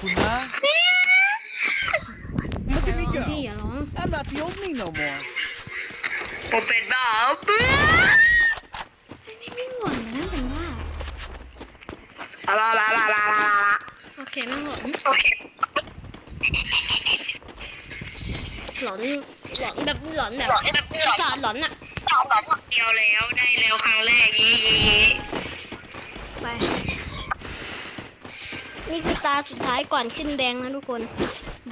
คุณนะ Look อย่เกี่ go. อย่าร้อง I'm not the old me no more. ผมเป็นบ้าปึ๊บอันนี้ไม่หล่นนะนั่เป็นว่าอะลาลาลาลาลาโอเคไม่หล่นโอเคหลอนหลอนแบบหลอนแบบหลอนแบบหลอนอะ ตอบแบบเดียวแล้วได้แล้วครั้งแรกยี่ย้เย้าสุดท้ายก่อนขึ้นแดงนะทุกคน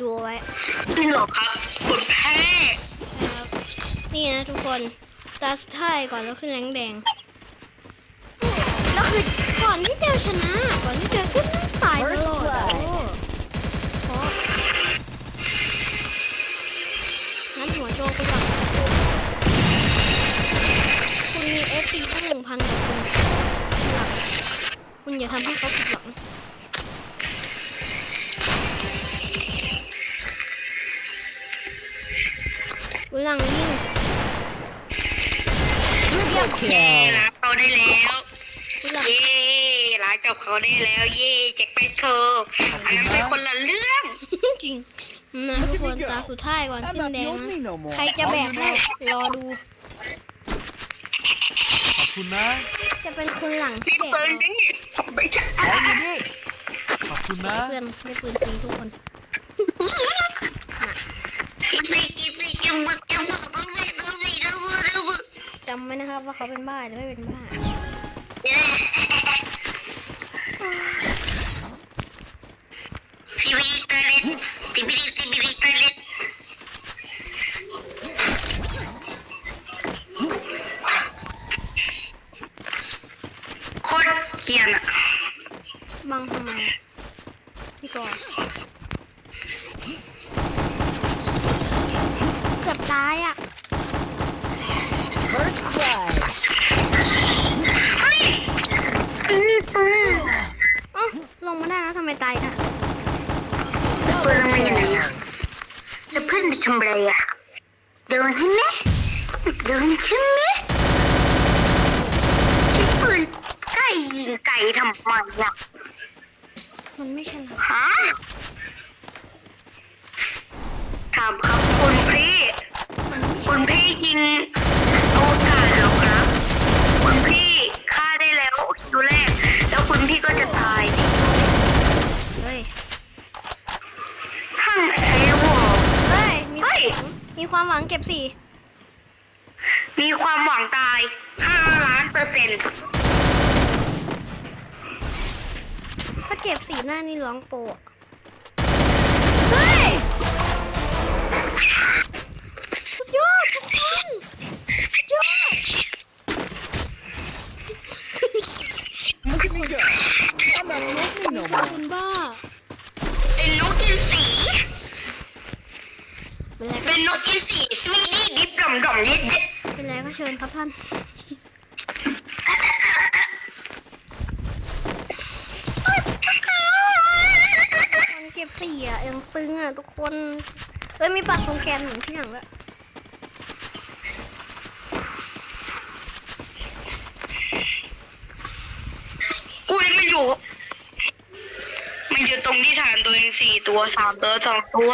ดูเอาไว้นี่หรอครับกดแพ้นะครับนี่นะทุกคนตาสุดท้ายก่อนแล้วขึ้นแรงแดงแล้วคือก่อนที่จะชนะ ก่อนที่จะขึ้นตายตลอดอะโอ้เพราะงั้นหัวโจกไปก่อนคุณมีเอฟซีตั้งหนึ่งพันกว่าคนหลังคุณอย่าทำให้เขาผิดหวังคุ ณหลังยิงเยี่ยมเย่รักเขาได้แล้วคุณหลังเย่รักกับเขาได้แล้วเย่แจ็คแป๊กเธออันนั้นเป็นคนละเรื่องจริงนะทุกคนตาสุดท้ายก่อน I'm ขึ้น not แด the ง old นะ me no more. ใครจะแบกให้รอดูขอบคุณนะ จะเป็นคนหลังนี่ที่แบกเปิดเรานี่ไม่ใช่เอาอยู่นี่ขอบคุณนะเพื่อนได้ปืนฟรีทุกคนกินไปกินไปกินหม จำไว้นะครับว่าเขาเป็นบ้าหรือไม่เป็นบ้าสิบิลิตาเลนสิบิลิสิบิลิตาเลนโคตรเกลียนอะบังทำไมพี่ก่อน กือบตายอะ First blood นี่ปืนเอ้าลงมาได้แล้วทำไมตายอะปืนมันยังไงอะแล้วเพื่อนไปทำอะไรอะเดินใช่ไหมเดินใช่ไหมใช้ปืนไก่ยิงไก่ทำไมอะมันไม่ใช่หรอกฮะถามครับคุณพี่ มีความหวังเก็บสี่ มีความหวังตาย5ล้านเปอร์เซ็นต์ถ้าเก็บสี่หน้านี่ร้องโปะ เป็นไรก็เป็นนกกินสีสวีดี้ดิบดำดำเย็ดเย็ดเป็นไรก็เชิญครับท่านคนเก็บสี่อะยังตึงอะทุกคนเอ้ยมีปักตรงแกนเหมือนที่หลังแล้วอุ้ยมันอยู่ มันอยู่ตรงที่ฐานตัวเองสี่ตัวสามตัวสองตัว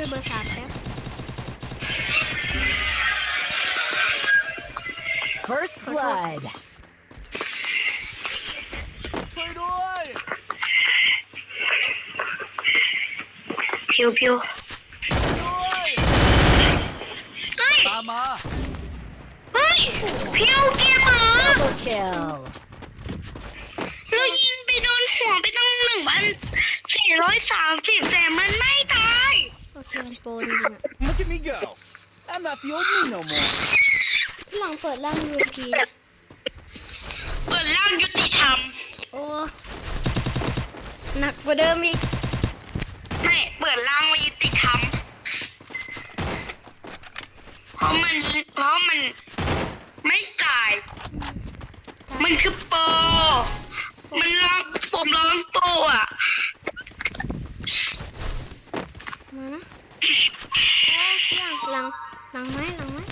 ช่วยเบอร์สามแป๊บ First blood. ช่วยด้วยพิวพิวด้วยเฮ้ย ตามมาเฮ้ย พิวเกมเหรอ Double kill. เรายิงไปโดนหัวไปตั้งหนึ่งพันสี่ร้อยสามสิบแต่มันไม่ตายโอเค มันโปรจริงๆอะ Look at me go I'm not the old me no more ที่หลังเปิดร่าง UMP นะเปิดร่างยุติธรรม โอ้หนักกว่าเดิมอีกไม่เปิดร่างว่ายุติธรรม เพราะมันเพราะมันไม่ตาย มันคือโปรมันร้องผมร้องโปรอะ มานะโอ้ย หลังหลังไม้หลังไม้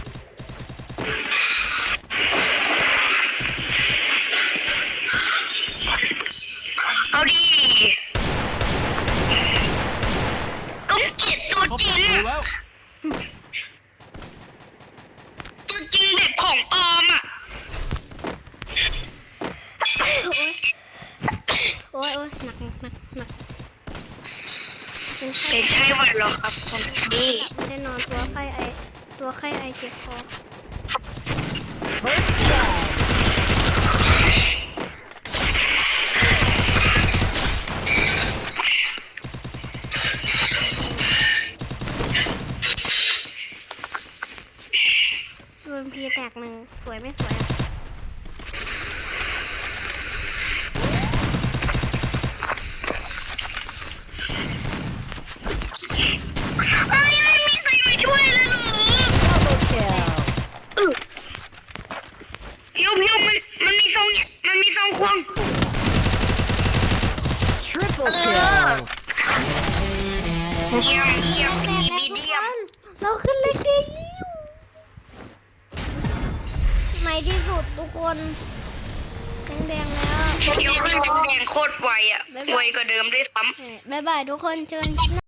เอาดิก็เกลียดตัวจริงอะตัวจริงแบบของปอมอะโอ๊ยโอ๊ยหนักหนักหนัก เป็นไข้หวัดหรอครับคนนี้ไม่ได้นอนตัวไข้ไอตัวไข้ไอเจ็บคอ First blood. รวมพีแตกหนึ่งสวยไม่สวยอะ เอ้ยไม่มีใครมาช่วยเลยเหรอ Double kill. พิวพิวมันมันมีทรงเนี่ยมันมีทรงควง Triple kill. เยี่ยมเยี่ยมแตสีกบีแล้วเดียมทุกคนเราขึ้นเลขเดลิวในที่สุดทุกคนแดงๆแล้วเดี๋ยวขึ้นแดงๆโคตรไวอะไวกว่าเดิมด้วยซ้ำเอ้ยบ๊ายบายทุกคนเจอกันคลิปหน้า